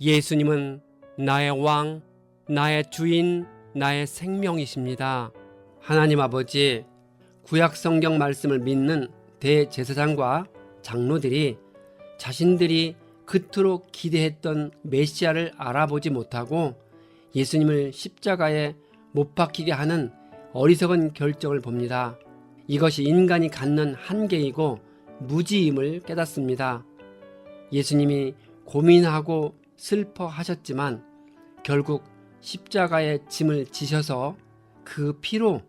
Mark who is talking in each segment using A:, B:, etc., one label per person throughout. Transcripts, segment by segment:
A: 예수님은 나의 왕, 나의 주인, 나의 생명이십니다. 하나님 아버지, 구약 성경 말씀을 믿는 대제사장과 장로들이 자신들이 그토록 기대했던 메시아를 알아보지 못하고 예수님을 십자가에 못 박히게 하는 어리석은 결정을 봅니다. 이것이 인간이 갖는 한계이고 무지임을 깨닫습니다. 예수님이 고민하고 슬퍼하셨지만 결국 십자가의 짐을 지셔서 그 피로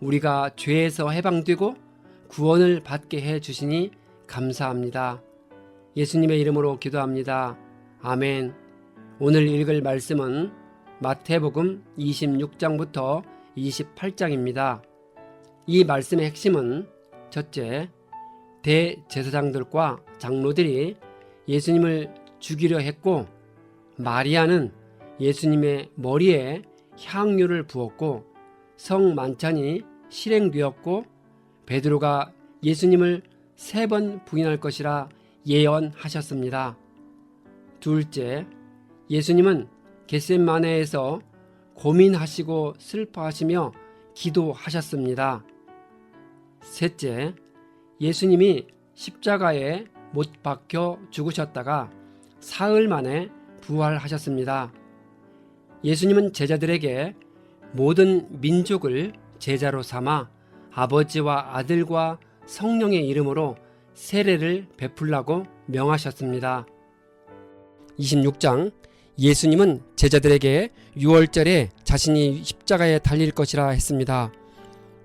A: 우리가 죄에서 해방되고 구원을 받게 해 주시니 감사합니다. 예수님의 이름으로 기도합니다. 아멘. 오늘 읽을 말씀은 마태복음 26장부터 28장입니다. 이 말씀의 핵심은 첫째, 대제사장들과 장로들이 예수님을 죽이려 했고 마리아는 예수님의 머리에 향유를 부었고 성 만찬이 실행되었고 베드로가 예수님을 세 번 부인할 것이라 예언하셨습니다. 둘째, 예수님은 겟셋마네에서 고민하시고 슬퍼하시며 기도하셨습니다. 셋째, 예수님이 십자가에 못 박혀 죽으셨다가 사흘 만에 부활하셨습니다. 예수님은 제자들에게 모든 민족을 제자로 삼아 아버지와 아들과 성령의 이름으로 세례를 베풀라고 명하셨습니다. 26장 예수님은 제자들에게 6월절에 자신이 십자가에 달릴 것이라 했습니다.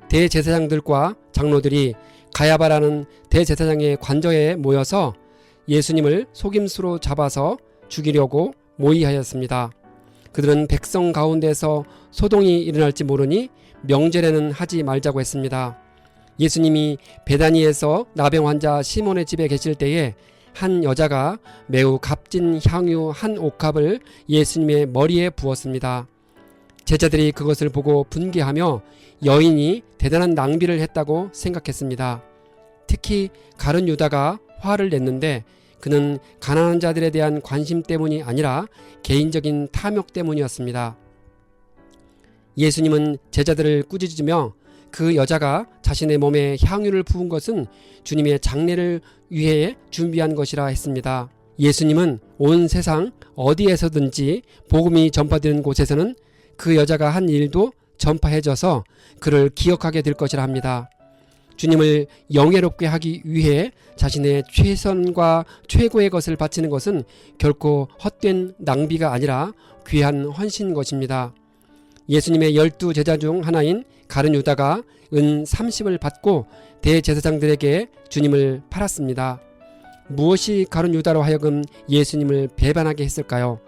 A: 대제사장들과 장로들이 가야바라는 대제사장의 관저에 모여서 예수님을 속임수로 잡아서 죽이려고 모의하였습니다. 그들은 백성 가운데서 소동이 일어날지 모르니 명절에는 하지 말자고 했습니다. 예수님이 베다니에서 나병 환자 시몬의 집에 계실 때에 한 여자가 매우 값진 향유 한 옥합을 예수님의 머리에 부었습니다. 제자들이 그것을 보고 분개하며 여인이 대단한 낭비를 했다고 생각했습니다. 특히 가룟 유다가 화를 냈는데 그는 가난한 자들에 대한 관심 때문이 아니라 개인적인 탐욕 때문이었습니다. 예수님은 제자들을 꾸짖으며 그 여자가 자신의 몸에 향유를 부은 것은 주님의 장례를 위해 준비한 것이라 했습니다. 예수님은 온 세상 어디에서든지 복음이 전파되는 곳에서는 그 여자가 한 일도 전파해져서 그를 기억하게 될 것이라 합니다. 주님을 영예롭게 하기 위해 자신의 최선과 최고의 것을 바치는 것은 결코 헛된 낭비가 아니라 귀한 헌신 것입니다. 예수님의 열두 제자 중 하나인 가룟 유다가 은 30을 받고 대제사장들에게 주님을 팔았습니다. 무엇이 가룟 유다로 하여금 예수님을 배반하게 했을까요?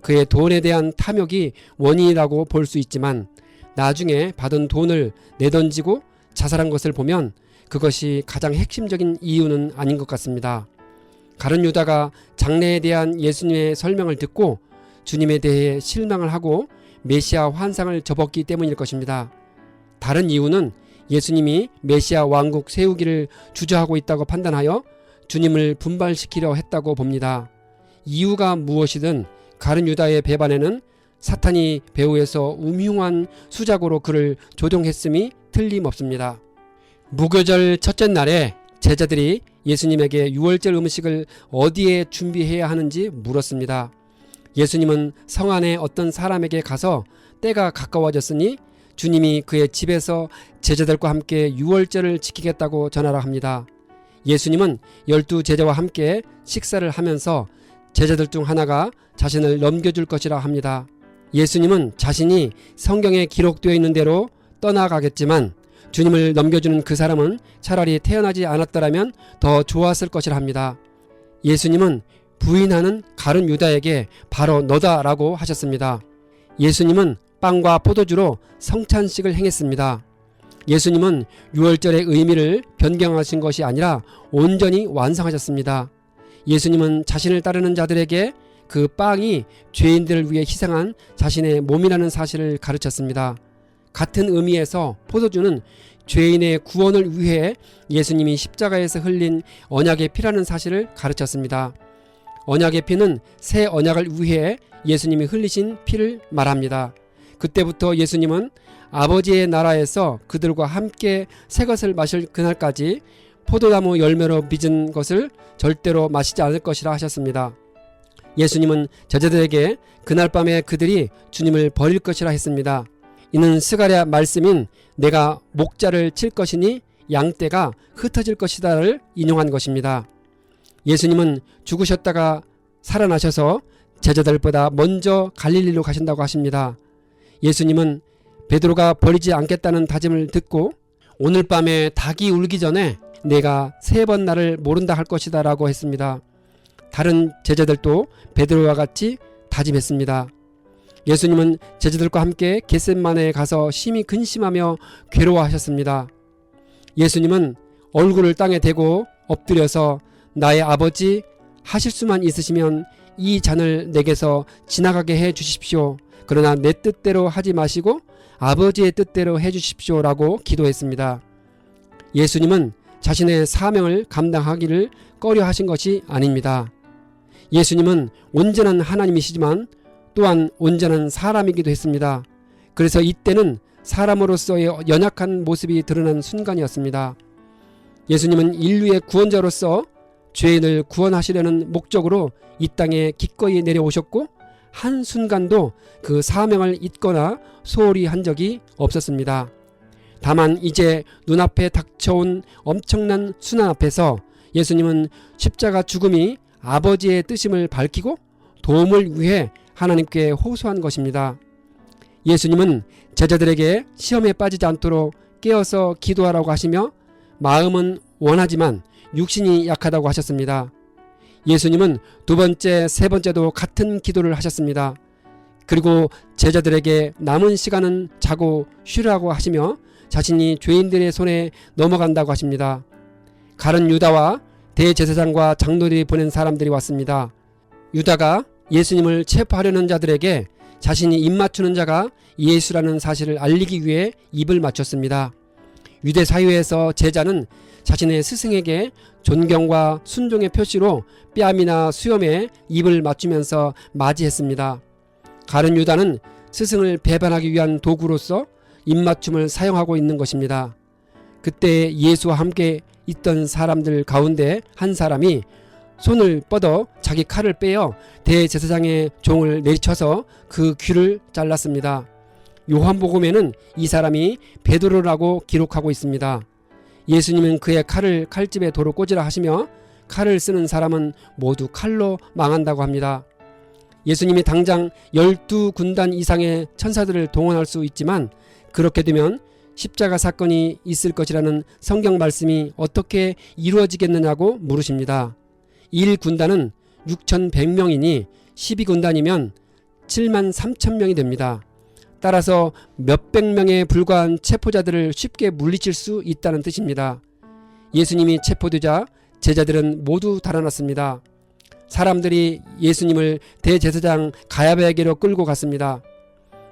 A: 그의 돈에 대한 탐욕이 원인이라고 볼 수 있지만 나중에 받은 돈을 내던지고 자살한 것을 보면 그것이 가장 핵심적인 이유는 아닌 것 같습니다. 가룟 유다가 장래에 대한 예수님의 설명을 듣고 주님에 대해 실망을 하고 메시아 환상을 접었기 때문일 것입니다. 다른 이유는 예수님이 메시아 왕국 세우기를 주저하고 있다고 판단하여 주님을 분발시키려 했다고 봅니다. 이유가 무엇이든 가룟 유다의 배반에는 사탄이 배후에서 음흉한 수작으로 그를 조종했음이 틀림없습니다. 무교절 첫째 날에 제자들이 예수님에게 유월절 음식을 어디에 준비해야 하는지 물었습니다. 예수님은 성 안에 어떤 사람에게 가서 때가 가까워졌으니 주님이 그의 집에서 제자들과 함께 유월절을 지키겠다고 전하라 합니다. 예수님은 열두 제자와 함께 식사를 하면서 제자들 중 하나가 자신을 넘겨줄 것이라 합니다. 예수님은 자신이 성경에 기록되어 있는 대로 떠나가겠지만 주님을 넘겨주는 그 사람은 차라리 태어나지 않았더라면 더 좋았을 것이라 합니다. 예수님은 부인하는 가룟 유다에게 바로 너다라고 하셨습니다. 예수님은 빵과 포도주로 성찬식을 행했습니다. 예수님은 유월절의 의미를 변경하신 것이 아니라 온전히 완성하셨습니다. 예수님은 자신을 따르는 자들에게 그 빵이 죄인들을 위해 희생한 자신의 몸이라는 사실을 가르쳤습니다. 같은 의미에서 포도주는 죄인의 구원을 위해 예수님이 십자가에서 흘린 언약의 피라는 사실을 가르쳤습니다. 언약의 피는 새 언약을 위해 예수님이 흘리신 피를 말합니다. 그때부터 예수님은 아버지의 나라에서 그들과 함께 새 것을 마실 그날까지 포도나무 열매로 빚은 것을 절대로 마시지 않을 것이라 하셨습니다. 예수님은 제자들에게 그날 밤에 그들이 주님을 버릴 것이라 했습니다. 이는 스가랴 말씀인 내가 목자를 칠 것이니 양떼가 흩어질 것이다를 인용한 것입니다. 예수님은 죽으셨다가 살아나셔서 제자들보다 먼저 갈릴리로 가신다고 하십니다. 예수님은 베드로가 버리지 않겠다는 다짐을 듣고 오늘 밤에 닭이 울기 전에 내가 세 번 나를 모른다 할 것이다 라고 했습니다. 다른 제자들도 베드로와 같이 다짐했습니다. 예수님은 제자들과 함께 겟셋만에 가서 심히 근심하며 괴로워하셨습니다. 예수님은 얼굴을 땅에 대고 엎드려서 나의 아버지 하실 수만 있으시면 이 잔을 내게서 지나가게 해 주십시오. 그러나 내 뜻대로 하지 마시고 아버지의 뜻대로 해 주십시오 라고 기도했습니다. 예수님은 자신의 사명을 감당하기를 꺼려 하신 것이 아닙니다. 예수님은 온전한 하나님이시지만 또한 온전한 사람이기도 했습니다. 그래서 이때는 사람으로서의 연약한 모습이 드러난 순간이었습니다. 예수님은 인류의 구원자로서 죄인을 구원하시려는 목적으로 이 땅에 기꺼이 내려오셨고 한 순간도 그 사명을 잊거나 소홀히 한 적이 없었습니다. 다만 이제 눈앞에 닥쳐온 엄청난 순환 앞에서 예수님은 십자가 죽음이 아버지의 뜻임을 밝히고 도움을 위해 하나님께 호소한 것입니다. 예수님은 제자들에게 시험에 빠지지 않도록 깨어서 기도하라고 하시며 마음은 원하지만 육신이 약하다고 하셨습니다. 예수님은 두 번째, 세 번째도 같은 기도를 하셨습니다. 그리고 제자들에게 남은 시간은 자고 쉬라고 하시며 자신이 죄인들의 손에 넘어간다고 하십니다. 가른 유다와 대제사장과 장로들이 보낸 사람들이 왔습니다. 유다가 예수님을 체포하려는 자들에게 자신이 입 맞추는 자가 예수라는 사실을 알리기 위해 입을 맞췄습니다. 유대 사회에서 제자는 자신의 스승에게 존경과 순종의 표시로 뺨이나 수염에 입을 맞추면서 맞이했습니다. 가른 유다는 스승을 배반하기 위한 도구로서 입맞춤을 사용하고 있는 것입니다. 그때 예수와 함께 있던 사람들 가운데 한 사람이 손을 뻗어 자기 칼을 빼어 대제사장의 종을 내리쳐서 그 귀를 잘랐습니다. 요한복음에는 이 사람이 베드로라고 기록하고 있습니다. 예수님은 그의 칼을 칼집에 도로 꽂으라 하시며 칼을 쓰는 사람은 모두 칼로 망한다고 합니다. 예수님이 당장 열두 군단 이상의 천사들을 동원할 수 있지만 그렇게 되면 십자가 사건이 있을 것이라는 성경 말씀이 어떻게 이루어지겠느냐고 물으십니다. 1군단은 6,100명이니 12군단이면 7만 3천 명이 됩니다. 따라서 몇백 명에 불과한 체포자들을 쉽게 물리칠 수 있다는 뜻입니다. 예수님이 체포되자 제자들은 모두 달아났습니다. 사람들이 예수님을 대제사장 가야베에게로 끌고 갔습니다.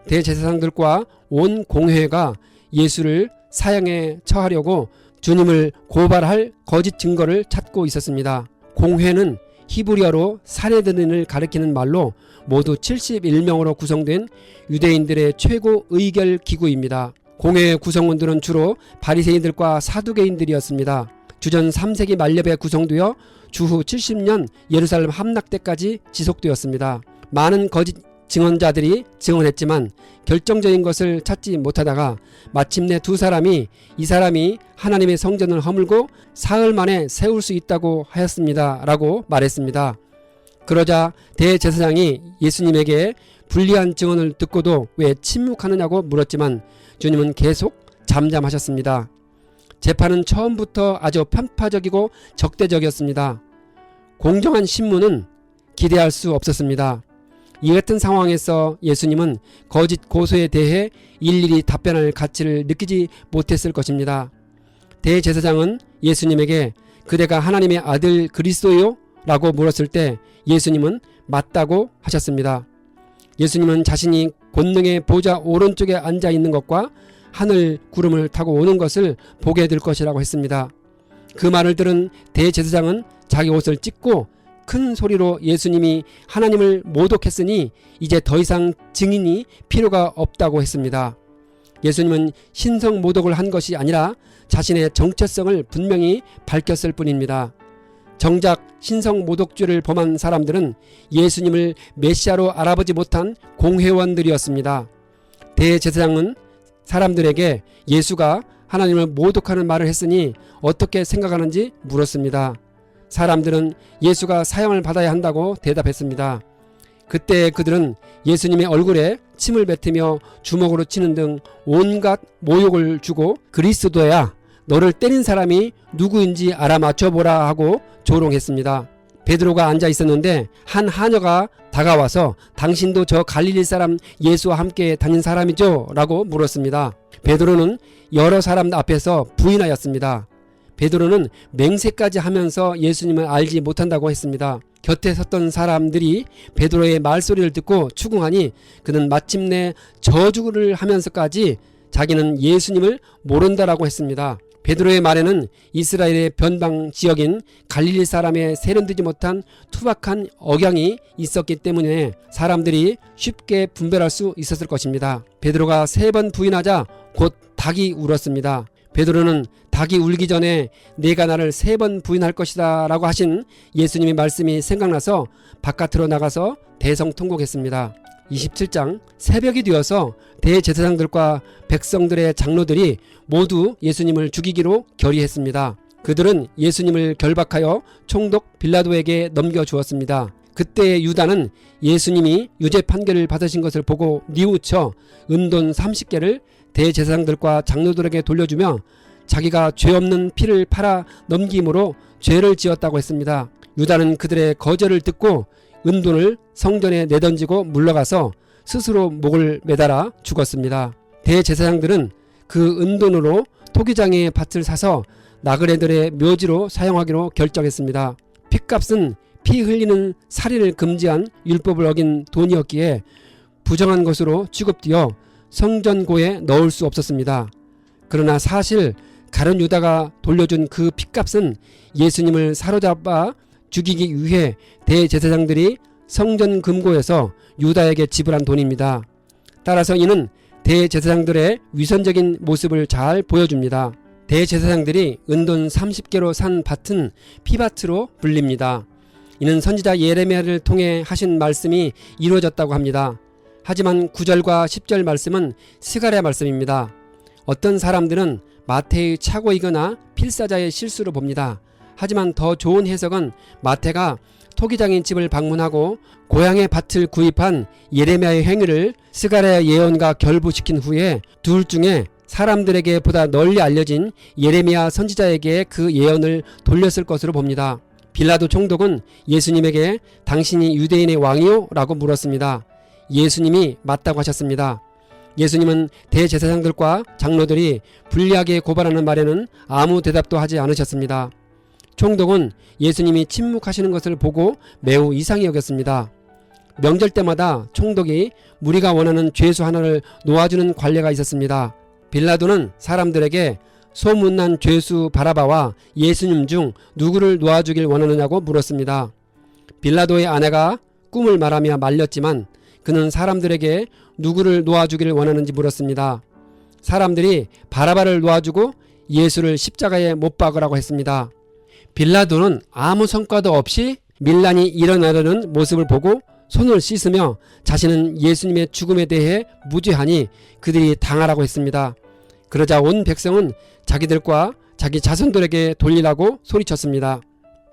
A: 대제사장들과 온 공회가 예수를 사형에 처하려고 주님을 고발할 거짓 증거를 찾고 있었습니다. 공회는 히브리어로 사내드는을 가리키는 말로 모두 71명으로 구성된 유대인들의 최고 의결 기구입니다. 공회의 구성원들은 주로 바리새인들과 사두개인들이었습니다. 주전 3세기 말렙에 구성되어 주후 70년 예루살렘 함락 때까지 지속되었습니다. 많은 거짓 증언자들이 증언했지만 결정적인 것을 찾지 못하다가 마침내 두 사람이 이 사람이 하나님의 성전을 허물고 사흘 만에 세울 수 있다고 하였습니다. 라고 말했습니다. 그러자 대제사장이 예수님에게 불리한 증언을 듣고도 왜 침묵하느냐고 물었지만 주님은 계속 잠잠하셨습니다. 재판은 처음부터 아주 편파적이고 적대적이었습니다. 공정한 신문은 기대할 수 없었습니다. 이 같은 상황에서 예수님은 거짓 고소에 대해 일일이 답변할 가치를 느끼지 못했을 것입니다. 대제사장은 예수님에게 그대가 하나님의 아들 그리스도요? 라고 물었을 때 예수님은 맞다고 하셨습니다. 예수님은 자신이 권능의 보좌 오른쪽에 앉아 있는 것과 하늘 구름을 타고 오는 것을 보게 될 것이라고 했습니다. 그 말을 들은 대제사장은 자기 옷을 찢고 큰 소리로 예수님이 하나님을 모독했으니 이제 더 이상 증인이 필요가 없다고 했습니다. 예수님은 신성 모독을 한 것이 아니라 자신의 정체성을 분명히 밝혔을 뿐입니다. 정작 신성 모독죄를 범한 사람들은 예수님을 메시아로 알아보지 못한 공회원들이었습니다. 대제사장은 사람들에게 예수가 하나님을 모독하는 말을 했으니 어떻게 생각하는지 물었습니다. 사람들은 예수가 사형을 받아야 한다고 대답했습니다. 그때 그들은 예수님의 얼굴에 침을 뱉으며 주먹으로 치는 등 온갖 모욕을 주고 그리스도야 너를 때린 사람이 누구인지 알아맞혀보라 하고 조롱했습니다. 베드로가 앉아 있었는데 한 하녀가 다가와서 당신도 저 갈릴리 사람 예수와 함께 다닌 사람이죠? 라고 물었습니다. 베드로는 여러 사람 앞에서 부인하였습니다. 베드로는 맹세까지 하면서 예수님을 알지 못한다고 했습니다. 곁에 섰던 사람들이 베드로의 말소리를 듣고 추궁하니 그는 마침내 저주를 하면서까지 자기는 예수님을 모른다라고 했습니다. 베드로의 말에는 이스라엘의 변방 지역인 갈릴리 사람의 세련되지 못한 투박한 억양이 있었기 때문에 사람들이 쉽게 분별할 수 있었을 것입니다. 베드로가 세 번 부인하자 곧 닭이 울었습니다. 베드로는 닭이 울기 전에 내가 나를 세 번 부인할 것이다 라고 하신 예수님의 말씀이 생각나서 바깥으로 나가서 대성통곡했습니다. 27장 새벽이 되어서 대제사장들과 백성들의 장로들이 모두 예수님을 죽이기로 결의했습니다. 그들은 예수님을 결박하여 총독 빌라도에게 넘겨주었습니다. 그때 유다는 예수님이 유죄 판결을 받으신 것을 보고 뉘우쳐 은돈 30개를 대제사장들과 장로들에게 돌려주며 자기가 죄 없는 피를 팔아 넘김으로 죄를 지었다고 했습니다. 유다는 그들의 거절을 듣고 은돈을 성전에 내던지고 물러가서 스스로 목을 매달아 죽었습니다. 대제사장들은 그 은돈으로 토기장의 밭을 사서 나그네들의 묘지로 사용하기로 결정했습니다. 핏값은 피 흘리는 살인을 금지한 율법을 어긴 돈이었기에 부정한 것으로 취급되어 성전고에 넣을 수 없었습니다. 그러나 사실 가룟 유다가 돌려준 그 핏값은 예수님을 사로잡아 죽이기 위해 대제사장들이 성전 금고에서 유다에게 지불한 돈입니다. 따라서 이는 대제사장들의 위선적인 모습을 잘 보여줍니다. 대제사장들이 은돈 30개로 산 밭은 피밭으로 불립니다. 이는 선지자 예레미야를 통해 하신 말씀이 이루어졌다고 합니다. 하지만 9절과 10절 말씀은 스가랴 말씀입니다. 어떤 사람들은 마태의 착오이거나 필사자의 실수로 봅니다. 하지만 더 좋은 해석은 마태가 토기장인 집을 방문하고 고향의 밭을 구입한 예레미야의 행위를 스가랴 예언과 결부시킨 후에 둘 중에 사람들에게 보다 널리 알려진 예레미야 선지자에게 그 예언을 돌렸을 것으로 봅니다. 빌라도 총독은 예수님에게 당신이 유대인의 왕이요? 라고 물었습니다. 예수님이 맞다고 하셨습니다. 예수님은 대제사장들과 장로들이 불리하게 고발하는 말에는 아무 대답도 하지 않으셨습니다. 총독은 예수님이 침묵하시는 것을 보고 매우 이상히 여겼습니다. 명절 때마다 총독이 무리가 원하는 죄수 하나를 놓아주는 관례가 있었습니다. 빌라도는 사람들에게 소문난 죄수 바라바와 예수님 중 누구를 놓아주길 원하느냐고 물었습니다. 빌라도의 아내가 꿈을 말하며 말렸지만 그는 사람들에게 누구를 놓아주기를 원하는지 물었습니다. 사람들이 바라바를 놓아주고 예수를 십자가에 못 박으라고 했습니다. 빌라도는 아무 성과도 없이 밀란이 일어나려는 모습을 보고 손을 씻으며 자신은 예수님의 죽음에 대해 무죄하니 그들이 당하라고 했습니다. 그러자 온 백성은 자기들과 자기 자손들에게 돌리라고 소리쳤습니다.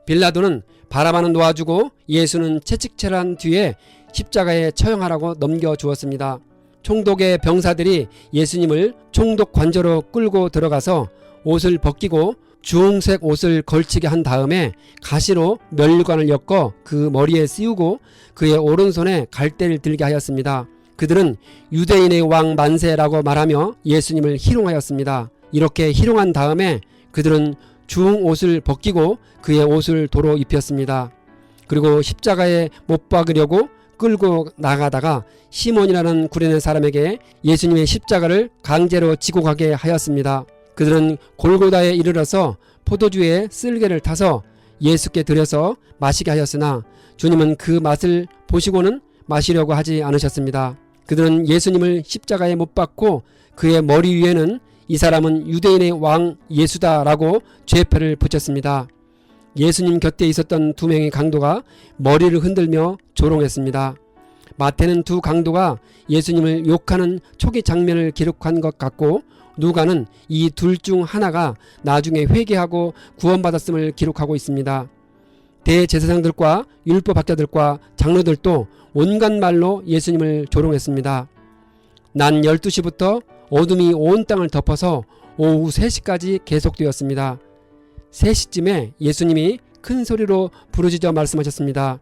A: 빌라도는 바라바는 놓아주고 예수는 채찍질한 뒤에 십자가에 처형하라고 넘겨주었습니다. 총독의 병사들이 예수님을 총독 관저로 끌고 들어가서 옷을 벗기고 주홍색 옷을 걸치게 한 다음에 가시로 멸관을 엮어 그 머리에 씌우고 그의 오른손에 갈대를 들게 하였습니다. 그들은 유대인의 왕 만세라고 말하며 예수님을 희롱하였습니다. 이렇게 희롱한 다음에 그들은 주홍 옷을 벗기고 그의 옷을 도로 입혔습니다. 그리고 십자가에 못 박으려고 끌고 나가다가 시몬이라는 구레네 사람에게 예수님의 십자가를 강제로 지고 가게 하였습니다. 그들은 골고다에 이르러서 포도주에 쓸개를 타서 예수께 드려서 마시게 하였으나 주님은 그 맛을 보시고는 마시려고 하지 않으셨습니다. 그들은 예수님을 십자가에 못 박고 그의 머리 위에는 이 사람은 유대인의 왕 예수다라고 죄표를 붙였습니다. 예수님 곁에 있었던 두 명의 강도가 머리를 흔들며 조롱했습니다. 마태는 두 강도가 예수님을 욕하는 초기 장면을 기록한 것 같고 누가는 이 둘 중 하나가 나중에 회개하고 구원받았음을 기록하고 있습니다. 대제사장들과 율법학자들과 장로들도 온갖 말로 예수님을 조롱했습니다. 난 12시부터 어둠이 온 땅을 덮어서 오후 3시까지 계속되었습니다. 3시쯤에 예수님이 큰 소리로 부르짖어 말씀하셨습니다.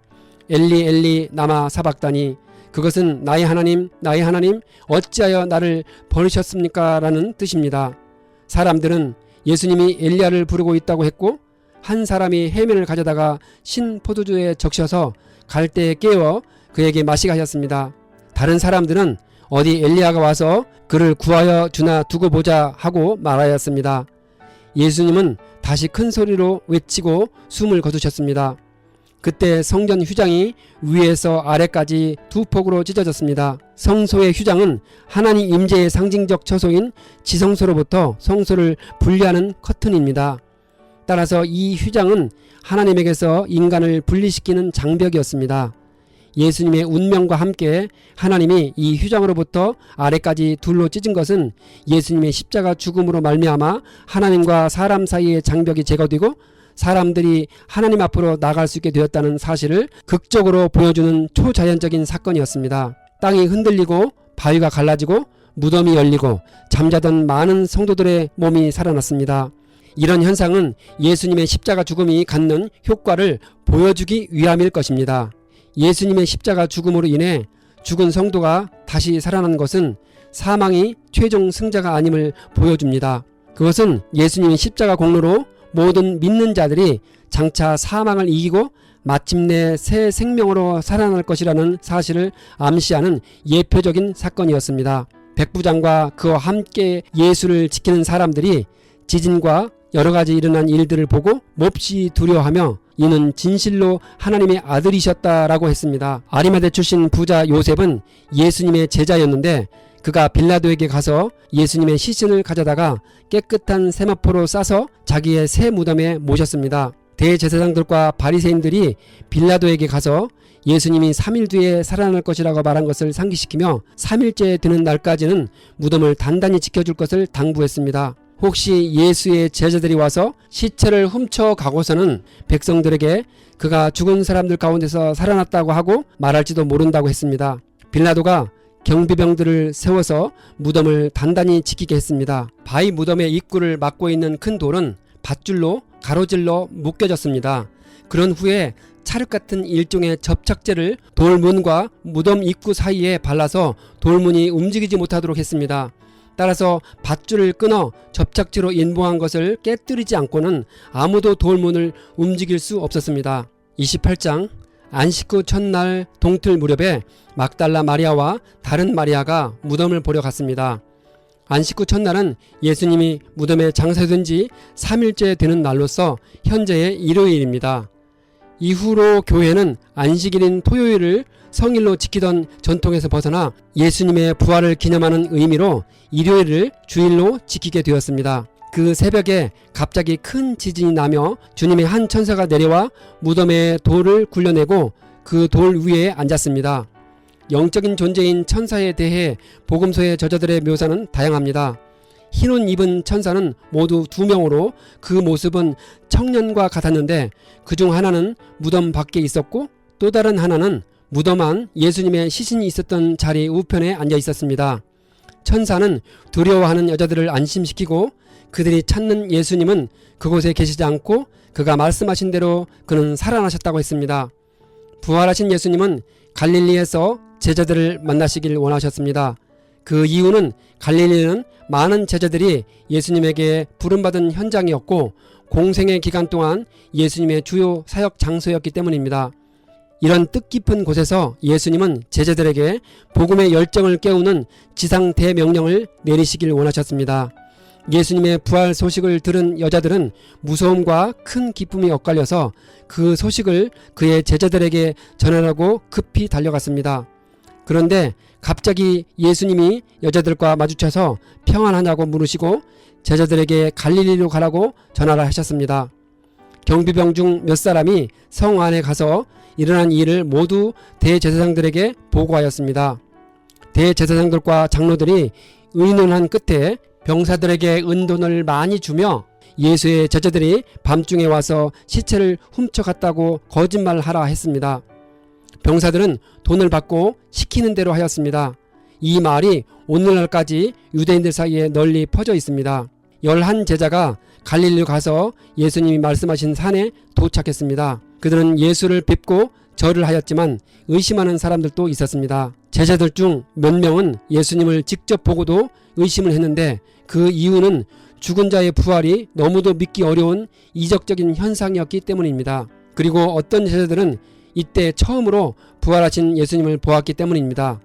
A: 엘리 엘리 나마 사박다니 그것은 나의 하나님 나의 하나님 어찌하여 나를 버리셨습니까? 라는 뜻입니다. 사람들은 예수님이 엘리야를 부르고 있다고 했고 한 사람이 해면을 가져다가 신 포도주에 적셔서 갈대에 깨워 그에게 마시게 하셨습니다. 다른 사람들은 어디 엘리야가 와서 그를 구하여 주나 두고 보자 하고 말하였습니다. 예수님은 다시 큰 소리로 외치고 숨을 거두셨습니다. 그때 성전 휴장이 위에서 아래까지 두 폭으로 찢어졌습니다. 성소의 휴장은 하나님 임재의 상징적 처소인 지성소로부터 성소를 분리하는 커튼입니다. 따라서 이 휴장은 하나님에게서 인간을 분리시키는 장벽이었습니다. 예수님의 운명과 함께 하나님이 이 휴장으로부터 아래까지 둘로 찢은 것은 예수님의 십자가 죽음으로 말미암아 하나님과 사람 사이의 장벽이 제거되고 사람들이 하나님 앞으로 나갈 수 있게 되었다는 사실을 극적으로 보여주는 초자연적인 사건이었습니다. 땅이 흔들리고 바위가 갈라지고 무덤이 열리고 잠자던 많은 성도들의 몸이 살아났습니다. 이런 현상은 예수님의 십자가 죽음이 갖는 효과를 보여주기 위함일 것입니다. 예수님의 십자가 죽음으로 인해 죽은 성도가 다시 살아난 것은 사망이 최종 승자가 아님을 보여줍니다. 그것은 예수님의 십자가 공로로 모든 믿는 자들이 장차 사망을 이기고 마침내 새 생명으로 살아날 것이라는 사실을 암시하는 예표적인 사건이었습니다. 백부장과 그와 함께 예수를 지키는 사람들이 지진과 여러 가지 일어난 일들을 보고 몹시 두려워하며 이는 진실로 하나님의 아들이셨다라고 했습니다. 아리마대 출신 부자 요셉은 예수님의 제자였는데 그가 빌라도에게 가서 예수님의 시신을 가져다가 깨끗한 세마포로 싸서 자기의 새 무덤에 모셨습니다. 대제사장들과 바리새인들이 빌라도에게 가서 예수님이 3일 뒤에 살아날 것이라고 말한 것을 상기시키며 3일째 되는 날까지는 무덤을 단단히 지켜줄 것을 당부했습니다. 혹시 예수의 제자들이 와서 시체를 훔쳐 가고서는 백성들에게 그가 죽은 사람들 가운데서 살아났다고 하고 말할지도 모른다고 했습니다. 빌라도가 경비병들을 세워서 무덤을 단단히 지키게 했습니다. 바위 무덤의 입구를 막고 있는 큰 돌은 밧줄로 가로질러 묶여졌습니다. 그런 후에 찰흙 같은 일종의 접착제를 돌문과 무덤 입구 사이에 발라서 돌문이 움직이지 못하도록 했습니다. 따라서 밧줄을 끊어 접착제로 인봉한 것을 깨뜨리지 않고는 아무도 돌문을 움직일 수 없었습니다. 28장 안식 후 첫날 동틀 무렵에 막달라 마리아와 다른 마리아가 무덤을 보러 갔습니다. 안식 후 첫날은 예수님이 무덤에 장사된 지 3일째 되는 날로서 현재의 일요일입니다. 이후로 교회는 안식일인 토요일을 성일로 지키던 전통에서 벗어나 예수님의 부활을 기념하는 의미로 일요일을 주일로 지키게 되었습니다. 그 새벽에 갑자기 큰 지진이 나며 주님의 한 천사가 내려와 무덤에 돌을 굴려내고 그 돌 위에 앉았습니다. 영적인 존재인 천사에 대해 복음서의 저자들의 묘사는 다양합니다. 흰옷 입은 천사는 모두 두 명으로 그 모습은 청년과 같았는데 그 중 하나는 무덤 밖에 있었고 또 다른 하나는 무덤 안 예수님의 시신이 있었던 자리 우편에 앉아 있었습니다. 천사는 두려워하는 여자들을 안심시키고 그들이 찾는 예수님은 그곳에 계시지 않고 그가 말씀하신 대로 그는 살아나셨다고 했습니다. 부활하신 예수님은 갈릴리에서 제자들을 만나시길 원하셨습니다. 그 이유는 갈릴리는 많은 제자들이 예수님에게 부름받은 현장이었고 공생의 기간 동안 예수님의 주요 사역 장소였기 때문입니다. 이런 뜻깊은 곳에서 예수님은 제자들에게 복음의 열정을 깨우는 지상 대명령을 내리시길 원하셨습니다. 예수님의 부활 소식을 들은 여자들은 무서움과 큰 기쁨이 엇갈려서 그 소식을 그의 제자들에게 전하라고 급히 달려갔습니다. 그런데 갑자기 예수님이 여자들과 마주쳐서 평안하냐고 물으시고 제자들에게 갈릴리로 가라고 전하라 하셨습니다. 경비병 중 몇 사람이 성 안에 가서 일어난 일을 모두 대제사장들에게 보고하였습니다. 대제사장들과 장로들이 의논한 끝에 병사들에게 은돈을 많이 주며 예수의 제자들이 밤중에 와서 시체를 훔쳐갔다고 거짓말하라 했습니다. 병사들은 돈을 받고 시키는 대로 하였습니다. 이 말이 오늘날까지 유대인들 사이에 널리 퍼져 있습니다. 열한 제자가 갈릴리로 가서 예수님이 말씀하신 산에 도착했습니다. 그들은 예수를 뵙고 절을 하였지만 의심하는 사람들도 있었습니다. 제자들 중 몇 명은 예수님을 직접 보고도 의심을 했는데 그 이유는 죽은 자의 부활이 너무도 믿기 어려운 이적적인 현상이었기 때문입니다. 그리고 어떤 제자들은 이때 처음으로 부활하신 예수님을 보았기 때문입니다.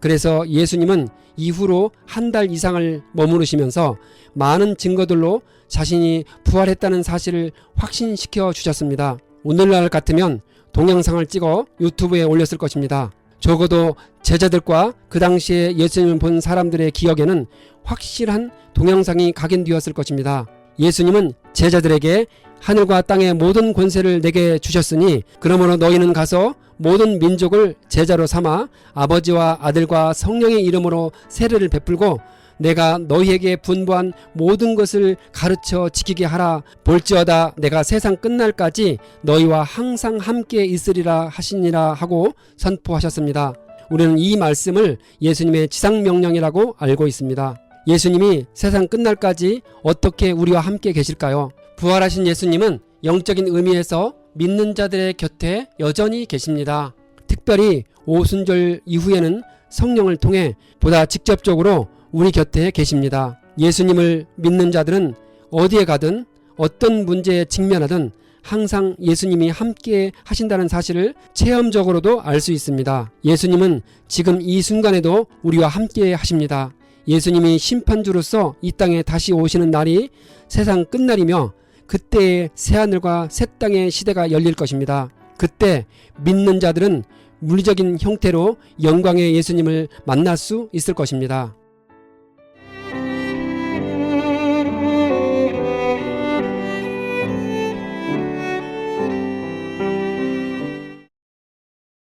A: 그래서 예수님은 이후로 한 달 이상을 머무르시면서 많은 증거들로 자신이 부활했다는 사실을 확신시켜 주셨습니다. 오늘날 같으면 동영상을 찍어 유튜브에 올렸을 것입니다. 적어도 제자들과 그 당시에 예수님을 본 사람들의 기억에는 확실한 동영상이 각인되었을 것입니다. 예수님은 제자들에게 하늘과 땅의 모든 권세를 내게 주셨으니 그러므로 너희는 가서 모든 민족을 제자로 삼아 아버지와 아들과 성령의 이름으로 세례를 베풀고 내가 너희에게 분부한 모든 것을 가르쳐 지키게 하라 볼지어다 내가 세상 끝날까지 너희와 항상 함께 있으리라 하시니라 하고 선포하셨습니다. 우리는 이 말씀을 예수님의 지상 명령이라고 알고 있습니다. 예수님이 세상 끝날까지 어떻게 우리와 함께 계실까요? 부활하신 예수님은 영적인 의미에서 믿는 자들의 곁에 여전히 계십니다. 특별히 오순절 이후에는 성령을 통해 보다 직접적으로 우리 곁에 계십니다. 예수님을 믿는 자들은 어디에 가든 어떤 문제에 직면하든 항상 예수님이 함께 하신다는 사실을 체험적으로도 알 수 있습니다. 예수님은 지금 이 순간에도 우리와 함께 하십니다. 예수님이 심판주로서 이 땅에 다시 오시는 날이 세상 끝날이며 그때의 새하늘과 새 땅의 시대가 열릴 것입니다. 그때 믿는 자들은 물리적인 형태로 영광의 예수님을 만날 수 있을 것입니다.